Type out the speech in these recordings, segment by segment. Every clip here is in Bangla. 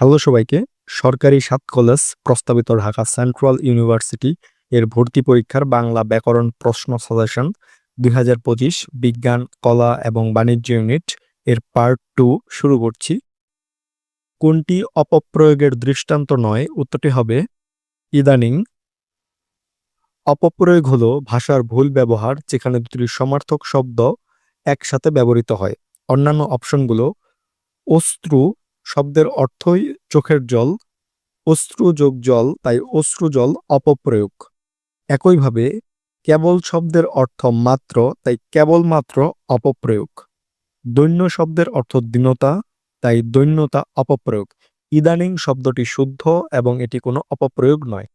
হ্যালো সবাইকে। সরকারি সাত কলেজ প্রস্তাবিত ঢাকা সেন্ট্রাল ইউনিভার্সিটি এর ভর্তি পরীক্ষার বাংলা ব্যাকরণ প্রশ্ন সাজেশন দুই হাজার পঁচিশ বিজ্ঞান, কলা এবং বাণিজ্য ইউনিট এর পার্ট টু শুরু করছি। কোনটি অপপ্রয়োগের দৃষ্টান্ত নয়, উত্তরটি হবে ইদানিং। অপপ্রয়োগ হলো ভাষার ভুল ব্যবহার যেখানে দুটি সমার্থক শব্দ একসাথে ব্যবহৃত হয়। অন্যান্য অপশনগুলো অশ্রু শব্দের অর্থই চোখের জল, অশ্রু যোগ জল, তাই অশ্রু জল অপপ্রয়োগ। একইভাবে, কেবল শব্দের অর্থ মাত্র, তাই কেবলমাত্র অপপ্রয়োগ। দৈন্য শব্দের অর্থ দীনতা, তাই দৈন্যতা অপপ্রয়োগ। ইদানিং শব্দটি শুদ্ধ এবং এটি কোনো অপপ্রয়োগ নয়।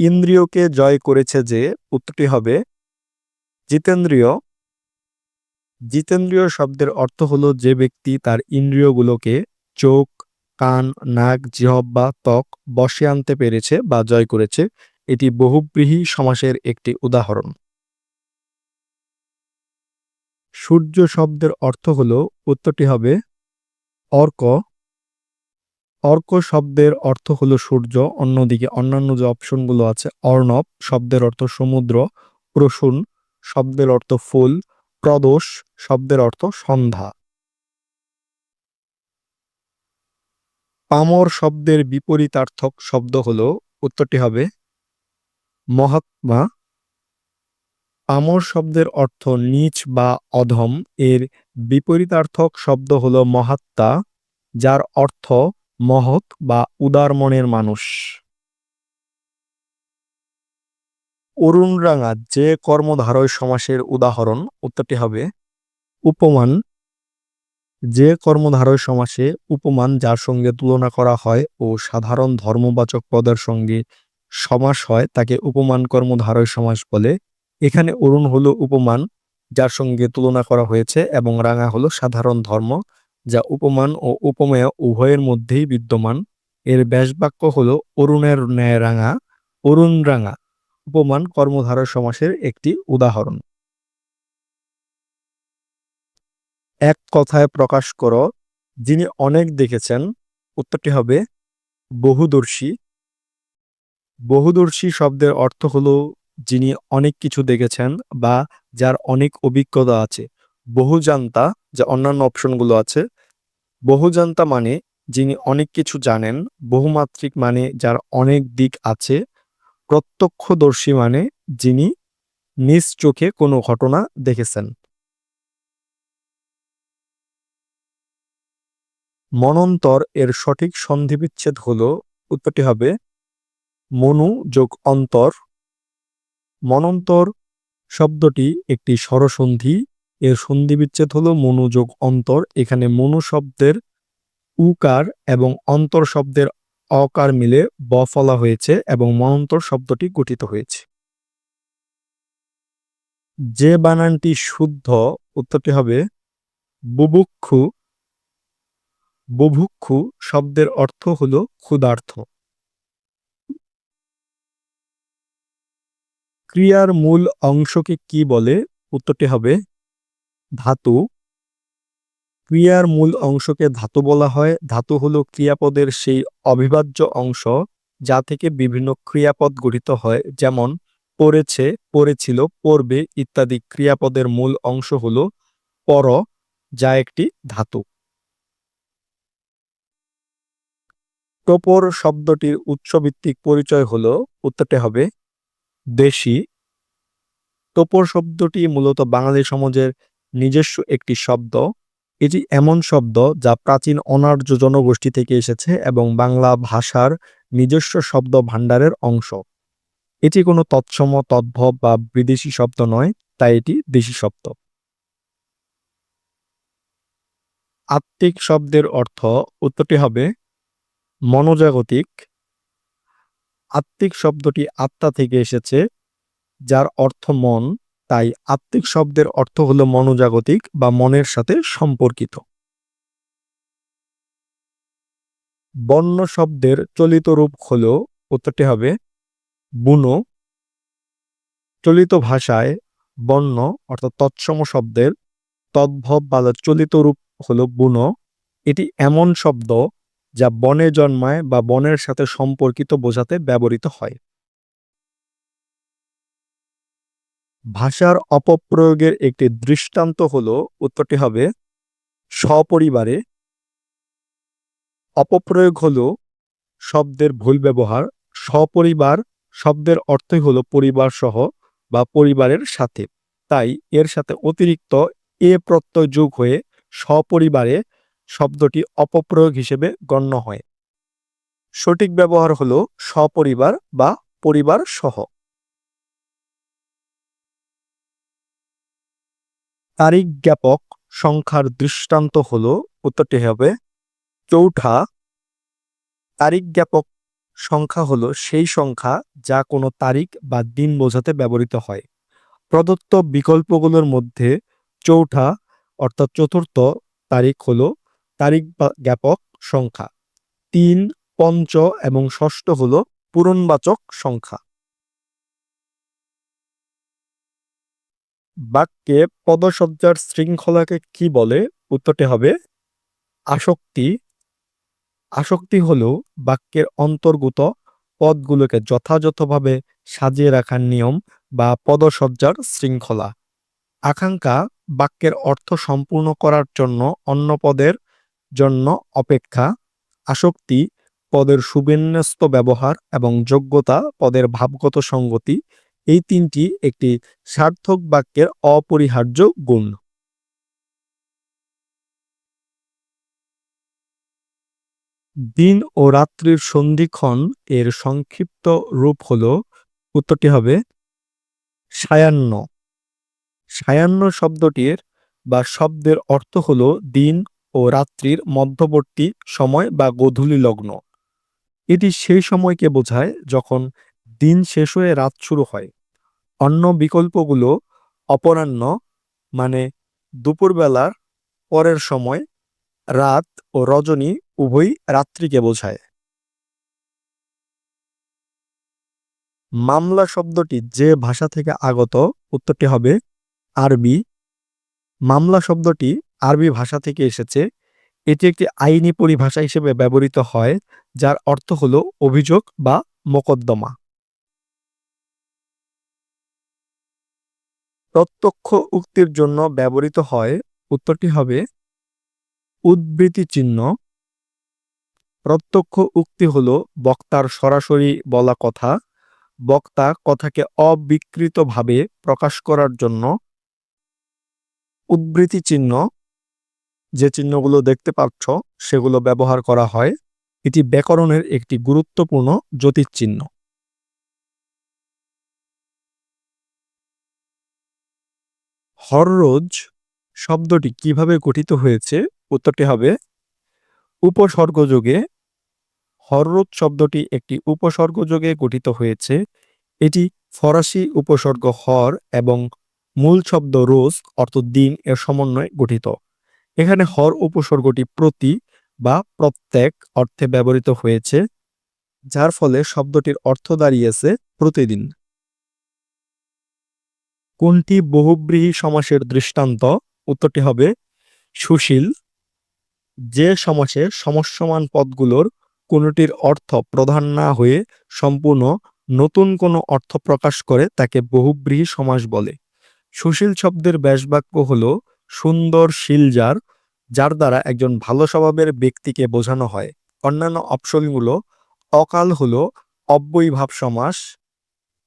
ইন্দ্রিয়কে জয় করেছে যে, উত্তরটি হবে, জিতেন্দ্রিয় জিতেন্দ্রিয় শব্দের অর্থ হলো যে ব্যক্তি তার ইন্দ্রিয়গুলোকে চোখ, কান, নাক জিহব্বা ত্বক বশে আনতে পেরেছে বা জয় করেছে, এটি বহুব্রীহী সমাসের একটি উদাহরণ। সূর্য শব্দের অর্থ হল, উত্তরটি হবে, অর্ক। অর্ক শব্দের অর্থ হলো সূর্য, অন্যদিকে অন্যান্য যে অপশনগুলো আছে, অর্ণব শব্দের অর্থ সমুদ্র, প্রসূন শব্দের অর্থ ফুল প্রদোষ শব্দের অর্থ সন্ধ্যা। পামর শব্দের বিপরীতার্থক শব্দ হল, উত্তরটি হবে, মহাত্মা। পামর শব্দের অর্থ নিচ বা অধম, এর বিপরীতার্থক শব্দ হল মহাত্মা, যার অর্থ মহৎ বা উদার মনের মানুষ। অরুণরাঙা যে কর্মধারয় সমাসের উদাহরণ, উত্তরটি হবে, উপমান যে কর্মধারয় সমাসে উপমান যার সঙ্গে তুলনা করা হয় ও সাধারণ ধর্মবাচক পদের সঙ্গে সমাস হয়, তাকে উপমান কর্মধারয় সমাস বলে। এখানে অরুণ হলো উপমান যার সঙ্গে তুলনা করা হয়েছে এবং রাঙা হলো সাধারণ ধর্ম, যা উপমান ও উপমেয় উভয়ের মধ্যেই বিদ্যমান। এর ব্যাসবাক্য হলো, অরুণের ন্যায় রাঙা অরুণ রাঙা উপমান কর্মধারয় সমাসের একটি উদাহরণ। এক কথায় প্রকাশ করো, যিনি অনেক দেখেছেন, উত্তরটি হবে বহুদর্শী। বহুদর্শী শব্দের অর্থ হলো যিনি অনেক কিছু দেখেছেন বা যার অনেক অভিজ্ঞতা আছে। বহুজান্তা, যা অন্যান্য অপশনগুলো আছে, বহুজান্তা মানে যিনি অনেক কিছু জানেন, বহুমাত্রিক মানে যার অনেক দিক আছে প্রত্যক্ষদর্শী মানে যিনি নিজ চোখে কোনো ঘটনা দেখেছেন। মনন্তর এর সঠিক সন্ধিবিচ্ছেদ হল উত্তরটি হবে মনু যোগ অন্তর। মনন্তর শব্দটি একটি স্বরসন্ধি, এর সন্ধিবিচ্ছেদ হলো মনোযোগ অন্তর। এখানে মনু শব্দের উকার এবং অন্তর শব্দের অকার মিলে ব ফলা হয়েছে এবং মনন্তর শব্দটি গঠিত হয়েছে। যে বানানটি শুদ্ধ, উত্তরটি হবে বুভুক্ষু বুভুক্ষু শব্দের অর্থ হল ক্ষুধার্থ ক্রিয়ার মূল অংশকে কি বলে? উত্তরটি হবে ধাতু। ক্রিয়ার মূল অংশকে ধাতু বলা হয়। ধাতু হলো ক্রিয়াপদের সেই অবিভাজ্য অংশ যা থেকে বিভিন্ন ক্রিয়াপদ গঠিত হয়। যেমন, পড়েছে, পড়েছিল, পড়বে ইত্যাদি ক্রিয়াপদের মূল অংশ হল পর, যা একটি ধাতু। টোপর শব্দটির উৎসভিত্তিক পরিচয় হলো, উত্তরটি হবে, দেশি। টোপর শব্দটি মূলত বাঙালি সমাজের নিজস্ব একটি শব্দ। এটি এমন শব্দ যা প্রাচীন অনার্য জনগোষ্ঠী থেকে এসেছে এবং বাংলা ভাষার নিজস্ব শব্দ ভাণ্ডারের অংশ। এটি কোনো তৎসম, তদ্ভব বা বিদেশি শব্দ নয়, তাই এটি দেশি শব্দ। আত্মিক শব্দের অর্থ উত্তরটি হবে মনোজাগতিক। আত্মিক শব্দটি আত্মা থেকে এসেছে, যার অর্থ মন। তাই আত্মিক শব্দের অর্থ হলো মনোজাগতিক বা মনের সাথে সম্পর্কিত। বন্য শব্দের চলিত রূপ হল উত্তরটি হবে বুনো। চলিত ভাষায় বন্য অর্থাৎ তৎসম শব্দের তদ্ভব বা চলিত রূপ হল বুনো। এটি এমন শব্দ যা বনে জন্মায় বা বনের সাথে সম্পর্কিত বোঝাতে ব্যবহৃত হয়। ভাষার অপপ্রয়োগের একটি দৃষ্টান্ত হল, উত্তরটি হবে সপরিবারে। অপপ্রয়োগ হল শব্দের ভুল ব্যবহার, সপরিবার শব্দের অর্থই হল পরিবার সহ বা পরিবারের সাথে। তাই এর সাথে অতিরিক্ত এ প্রত্যয় যোগ হয়ে সপরিবারে শব্দটি অপপ্রয়োগ হিসেবে গণ্য হয়। সঠিক ব্যবহার হলো সপরিবার বা পরিবার সহ। তারিখ জ্ঞাপক সংখ্যার দৃষ্টান্ত হলো, উত্তরটি হবে চৌঠা। তারিখ জ্ঞাপক সংখ্যা হল সেই সংখ্যা যা কোনো তারিখ বা দিন বোঝাতে ব্যবহৃত হয়। প্রদত্ত বিকল্পগুলোর মধ্যে চৌঠা, অর্থাৎ চতুর্থ, তারিখ হল তারিখ জ্ঞাপক সংখ্যা। তিন, পঞ্চ এবং ষষ্ঠ হল পূরণবাচক সংখ্যা। বাক্যে পদসজ্জার শৃঙ্খলাকে কি বলে? উত্তরটি হবে, আসক্তি। আসক্তি হল বাক্যের অন্তর্গত পদগুলোকে যথাযথভাবে সাজিয়ে রাখার নিয়ম বা পদসজ্জার শৃঙ্খলা। আকাঙ্ক্ষা বাক্যের অর্থ সম্পূর্ণ করার জন্য অন্য পদের জন্য অপেক্ষা। আসক্তি পদের সুবিন্যস্ত ব্যবহার এবং যোগ্যতা পদের ভাবগত সঙ্গতি এই তিনটি একটি সার্থক বাক্যের অপরিহার্য গুণ। দিন ও রাত্রির সন্ধিক্ষণ এর সংক্ষিপ্ত রূপ হল, উত্তরটি হবে সায়ান্ন। সায়ান্ন শব্দটির বা শব্দের অর্থ হল দিন ও রাত্রির মধ্যবর্তী সময় বা গোধূলি লগ্ন। এটি সেই সময়কে বোঝায় যখন দিন শেষ হয়ে রাত শুরু হয়। অন্য বিকল্পগুলো অপরাহ্ন মানে দুপুরবেলার পরের সময় রাত ও রজনী উভয়ই রাত্রিকে বোঝায়। মামলা শব্দটি যে ভাষা থেকে আগত, উত্তরটি হবে আরবি। মামলা শব্দটি আরবি ভাষা থেকে এসেছে। এটি একটি আইনি পরিভাষা হিসেবে ব্যবহৃত হয়, যার অর্থ হল অভিযোগ বা মোকদ্দমা। প্রত্যক্ষ উক্তির জন্য ব্যবহৃত হয়, উত্তরটি হবে উদ্বৃতি চিহ্ন। প্রত্যক্ষ উক্তি হল বক্তার সরাসরি বলা কথা। বক্তা কথাকে অবিকৃতভাবে প্রকাশ করার জন্য উদ্বৃতি চিহ্ন। যে চিহ্নগুলো দেখতে পাচ্ছ, সেগুলো ব্যবহার করা হয়। এটি ব্যাকরণের একটি গুরুত্বপূর্ণ জ্যোতির্চিহ্ন। হররোজ শব্দটি কীভাবে গঠিত হয়েছে? উত্তরটি হবে, উপসর্গযোগে হররোজ শব্দটি একটি উপসর্গযোগে গঠিত হয়েছে। এটি ফরাসি উপসর্গ হর এবং মূল শব্দ রোজ, অর্থ দিন, এর সমন্বয়ে গঠিত। এখানে হর উপসর্গটি প্রতি বা প্রত্যেক অর্থে ব্যবহৃত হয়েছে, যার ফলে শব্দটির অর্থ দাঁড়িয়েছে প্রতিদিন। কোনটি বহুব্রীহী সমাসের দৃষ্টান্ত? উত্তরটি হবে সুশীল। যে সমাসে সমস্যমান পদগুলোর কোনোটির অর্থ প্রধান না হয়ে সম্পূর্ণ নতুন কোনো অর্থ প্রকাশ করে তাকে বহুব্রীহী সমাস বলে। সুশীল শব্দের ব্যাসবাক্য হল সুন্দর শিলজার যার দ্বারা একজন ভালো স্বভাবের ব্যক্তিকে বোঝানো হয়। অন্যান্য অপশনগুলো অকাল হল অব্যয়ীভাব সমাস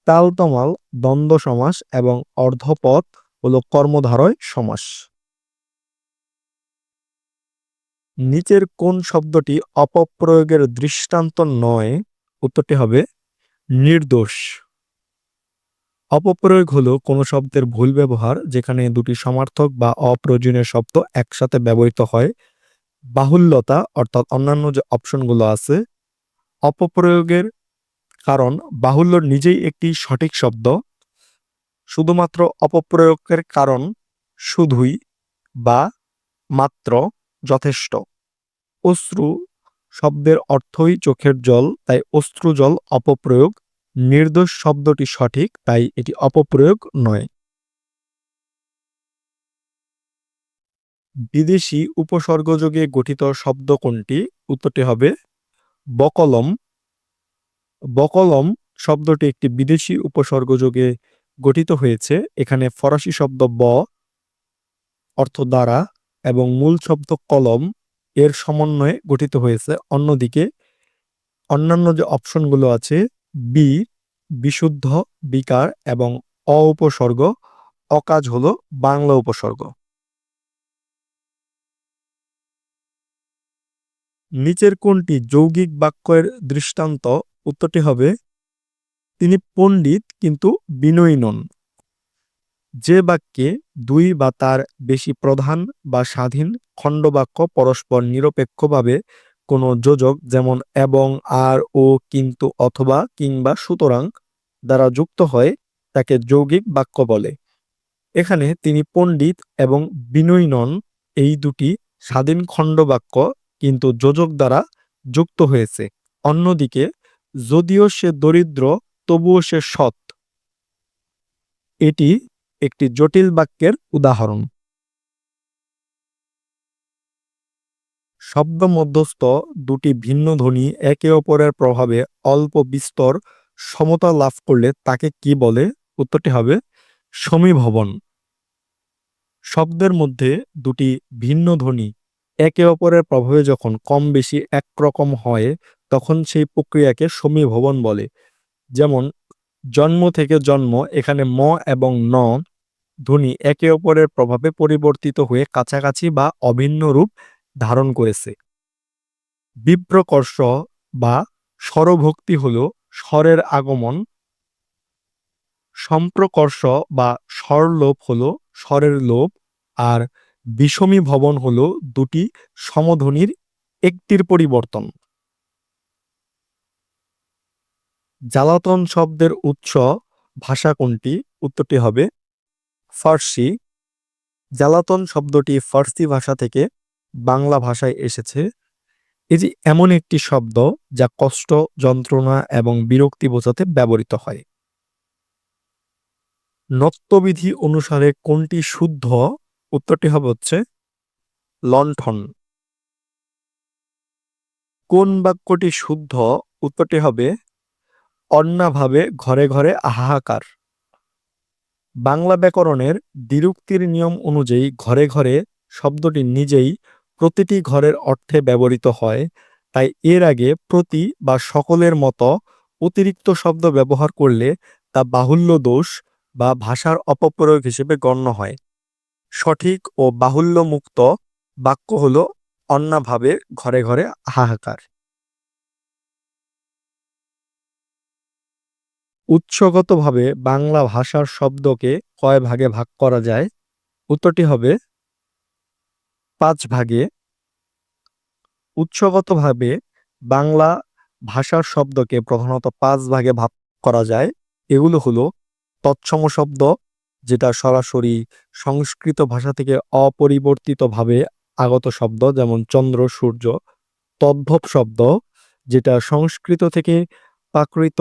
তালতমাল, দ্বন্দ্ব সমাস এবং অর্ধপথ হল কর্মধারয় সমাস। নিচের কোন শব্দটি অপপ্রয়োগের দৃষ্টান্ত নয়, উত্তরটি হবে নির্দোষ। অপপ্রয়োগ হলো কোনো শব্দের ভুল ব্যবহার যেখানে দুটি সমার্থক বা অপ্রয়োজনীয় শব্দ একসাথে ব্যবহৃত হয়। বাহুল্যতা অর্থাৎ অন্যান্য যে অপশনগুলো আছে, অপপ্রয়োগের কারণ বাহুল্য নিজেই একটি সঠিক শব্দ। শুধুমাত্র অপপ্রয়োগের কারণ শুধুই বা মাত্র যথেষ্ট। অশ্রু শব্দের অর্থই চোখের জল, তাই অশ্রু জল অপপ্রয়োগ। নির্দোষ শব্দটি সঠিক, তাই এটি অপপ্রয়োগ নয়। বিদেশি উপসর্গযোগে গঠিত শব্দ কোনটি? উত্তরটি হবে বকলম। বকলম শব্দটি একটি বিদেশি উপসর্গযোগে গঠিত হয়েছে। এখানে ফরাসি শব্দ ব অর্থ দ্বারা এবং মূল শব্দ কলম এর সমন্বয়ে গঠিত হয়েছে। অন্যদিকে অন্যান্য যে অপশনগুলো আছে, বি বিশুদ্ধ, বিকার এবং অ উপসর্গ, অকাজ হলো বাংলা উপসর্গ। নিচের কোনটি যৌগিক বাক্যের দৃষ্টান্ত উত্তরটি হবে, তিনি পণ্ডিত কিন্তু বিনয়ী নন। যে বাক্যে দুই বা তার বেশি প্রধান বা স্বাধীন খণ্ডবাক্য পরস্পর নিরপেক্ষভাবে কোনো যোজক যেমন এবং, আর, ও, কিন্তু অথবা কিংবা সুতরাং দ্বারা যুক্ত হয়, তাকে যৌগিক বাক্য বলে। এখানে তিনি পণ্ডিত এবং বিনয়ী নন, এই দুটি স্বাধীন খণ্ডবাক্য কিন্তু যোজক দ্বারা যুক্ত হয়েছে। অন্যদিকে যদিও সে দরিদ্র, তবুও সে সৎ। এটি একটি জটিল বাক্যের উদাহরণ। শব্দ মধ্যস্থ দুটি ভিন্ন ধ্বনি একে অপরের প্রভাবে অল্প বিস্তর সমতা লাভ করলে তাকে কি বলে? উত্তরটি হবে সমীভবন। শব্দের মধ্যে দুটি ভিন্ন ধ্বনি একে অপরের প্রভাবে যখন কম বেশি একরকম হয় তখন সেই প্রক্রিয়াকে সমীভবন বলে। যেমন, জন্ম থেকে জন্ম এখানে ম এবং ন ধ্বনি একে অপরের প্রভাবে পরিবর্তিত হয়ে কাছাকাছি বা অভিন্ন রূপ ধারণ করেছে। বিপ্রকর্ষ বা স্বরভক্তি হল স্বরের আগমন। সম্প্রকর্ষ বা স্বরলোপ হল স্বরের লোপ। আর বিষমী ভবন হল দুটি সমধ্বনির একটির পরিবর্তন। জ্বালাতন শব্দের উৎস ভাষা কোনটি? উত্তরটি হবে ফার্সি। জ্বালাতন শব্দটি ফার্সি ভাষা থেকে বাংলা ভাষায় এসেছে। এটি এমন একটি শব্দ যা কষ্ট, যন্ত্রণা এবং বিরক্তি বোঝাতে ব্যবহৃত হয়। নত্যবিধি অনুসারে কোনটি শুদ্ধ? উত্তরটি হবে হচ্ছে লণ্ঠন। কোন বাক্যটি শুদ্ধ? উত্তরটি হবে অন্যাভাবে ঘরে ঘরে আহাহাকার বাংলা ব্যাকরণের দ্বিরুক্তির নিয়ম অনুযায়ী ঘরে ঘরে শব্দটি নিজেই প্রতিটি ঘরের অর্থে ব্যবহৃত হয়, তাই এর আগে প্রতি বা সকলের মতো অতিরিক্ত শব্দ ব্যবহার করলে তা বাহুল্য দোষ বা ভাষার অপপ্রয়োগ হিসেবে গণ্য হয়। সঠিক ও বাহুল্যমুক্ত বাক্য হল অন্যাভাবে ঘরে ঘরে হাহাকার। উৎসগতভাবে বাংলা ভাষার শব্দকে কয় ভাগে ভাগ করা যায়? উত্তরটি হবে পাঁচ ভাগে। উৎসগতভাবে বাংলা ভাষার শব্দকে প্রধানত পাঁচ ভাগে ভাগ করা যায়। এগুলো হলো তৎসম শব্দ, যেটা সরাসরি সংস্কৃত ভাষা থেকে অপরিবর্তিতভাবে আগত শব্দ, যেমন চন্দ্র, সূর্য, তদ্ভব শব্দ, যেটা সংস্কৃত থেকে প্রাকৃত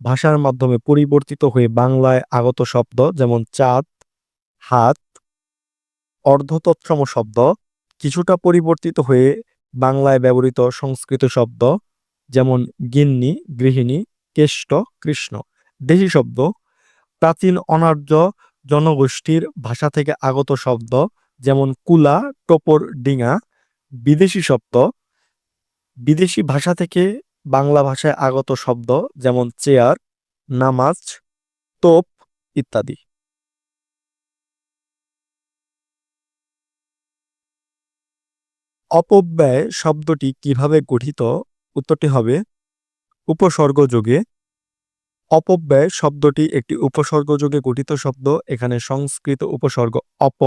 ভাষার মাধ্যমে পরিবর্তিত হয়ে বাংলায় আগত শব্দ যেমন চাঁদ, হাত, অর্ধতৎসম শব্দ কিছুটা পরিবর্তিত হয়ে বাংলায় ব্যবহৃত সংস্কৃত শব্দ যেমন গিন্নি, গৃহিণী, কেষ্ট, কৃষ্ণ। দেশি শব্দ, প্রাচীন অনার্য জনগোষ্ঠীর ভাষা থেকে আগত শব্দ যেমন কুলা, টোপর, ডিঙা। বিদেশি শব্দ, বিদেশি ভাষা থেকে বাংলা ভাষায় আগত শব্দ যেমন চেয়ার, নামাজ, তোপ ইত্যাদি। অপব্যয় শব্দটি কীভাবে গঠিত? উত্তরটি হবে, উপসর্গ যোগে। অপব্যয় শব্দটি একটি উপসর্গযোগে গঠিত শব্দ। এখানে সংস্কৃত উপসর্গ অপ,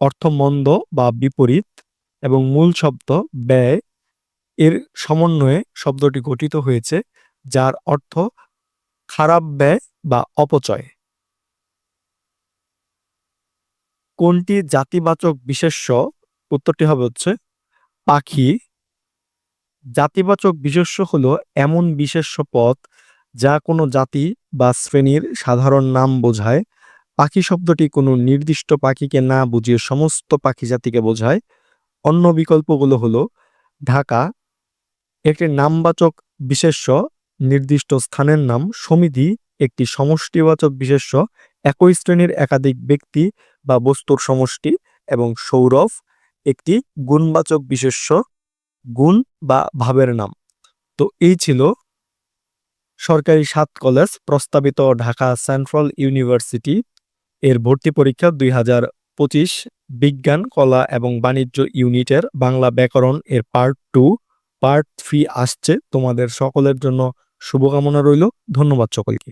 অর্থ মন্দ বা বিপরীত এবং মূল শব্দ ব্যয় এর সমন্বয়ে শব্দটি গঠিত হয়েছে, যার অর্থ খারাপ ব্যয় বা অপচয়। কোনটি জাতিবাচক বিশেষ্য? উত্তরটি হবে হচ্ছে, পাখি। জাতিবাচক বিশেষ্য হলো এমন বিশেষ্য পদ যা কোনো জাতি বা শ্রেণির সাধারণ নাম বোঝায়। পাখি শব্দটি কোনো নির্দিষ্ট পাখিকে না বুঝিয়ে সমস্ত পাখি জাতিকে বোঝায়। অন্য বিকল্পগুলো হলো ঢাকা একটি নামবাচক বিশেষ্য নির্দিষ্ট স্থানের নাম সমিতি, একটি সমষ্টিবাচক বিশেষ্য, একই শ্রেণির একাধিক ব্যক্তি বা বস্তুর সমষ্টি এবং সৌরভ, একটি গুণবাচক বিশেষ্য, গুণ বা ভাবের নাম। তো এই ছিল সরকারি সাত কলেজ প্রস্তাবিত ঢাকা সেন্ট্রাল ইউনিভার্সিটি। এর ভর্তি পরীক্ষা দুই হাজার পঁচিশ, বিজ্ঞান, কলা এবং বাণিজ্য ইউনিটের বাংলা ব্যাকরণ এর পার্ট টু। পার্ট থ্রি আসছে। তোমাদের সকলের জন্য শুভকামনা রইল। ধন্যবাদ সকলকে।